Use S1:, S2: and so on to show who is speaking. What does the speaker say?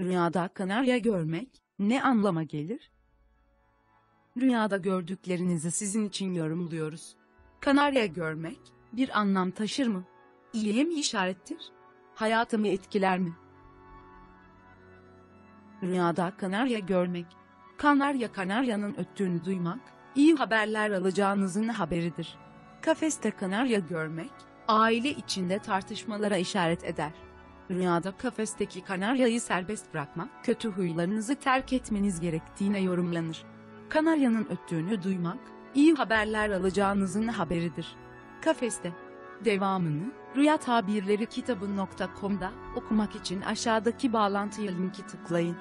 S1: Rüyada kanarya görmek ne anlama gelir? Rüyada gördüklerinizi sizin için yorumluyoruz. Kanarya görmek bir anlam taşır mı? İyiye mi işarettir? Hayatımı etkiler mi? Rüyada kanarya görmek. Kanarya kanaryanın öttüğünü duymak, iyi haberler alacağınızın haberidir. Kafeste kanarya görmek, aile içinde tartışmalara işaret eder. Rüyada kafesteki kanaryayı serbest bırakmak, kötü huylarınızı terk etmeniz gerektiğine yorumlanır. Kanaryanın öttüğünü duymak, iyi haberler alacağınızın haberidir. Kafeste. Devamını, Rüya Tabirleri kitabı.com'da okumak için aşağıdaki bağlantıya linki tıklayın.